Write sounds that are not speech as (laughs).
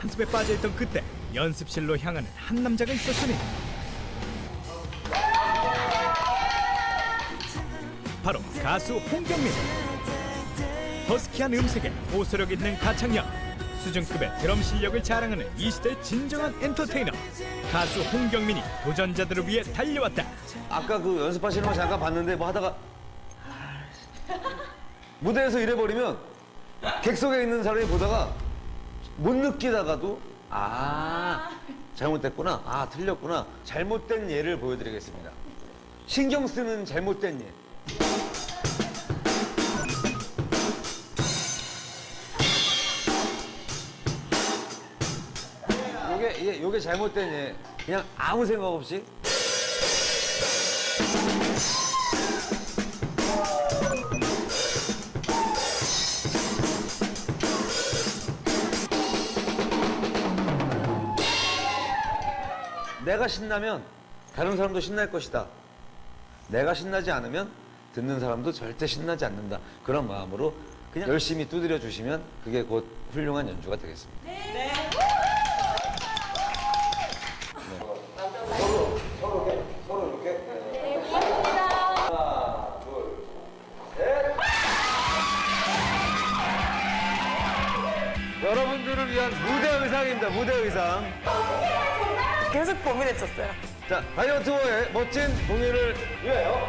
한숨에 빠져있던 그때 연습실로 향하는 한 남자가 있었으니 바로 가수 홍경민. 허스키한 음색에 호소력 있는 가창력 수준급의 드럼 실력을 자랑하는 이 시대의 진정한 엔터테이너. 가수 홍경민이 도전자들을 위해 달려왔다. 아까 그 연습하시는 거 잠깐 봤는데 뭐 하다가 (laughs) 무대에서 이래 버리면 객석에 있는 사람이 보다가 못 느끼다가도 아 잘못됐구나. 아 틀렸구나. 잘못된 예를 보여드리겠습니다. 신경 쓰는 잘못된 예. 요게 예, 요게 잘못된 예. 그냥 아무 생각 없이 내가 신나면 다른 사람도 신날 것이다. 내가 신나지 않으면 듣는 사람도 절대 신나지 않는다. 그런 마음으로 그냥 열심히 두드려 주시면 그게 곧 훌륭한 연주가 되겠습니다. 여러분들을 위한 무대 의상입니다. 무대 의상. 계속 고민했었어요. 자, 다이어트워의 멋진 공연을 위하여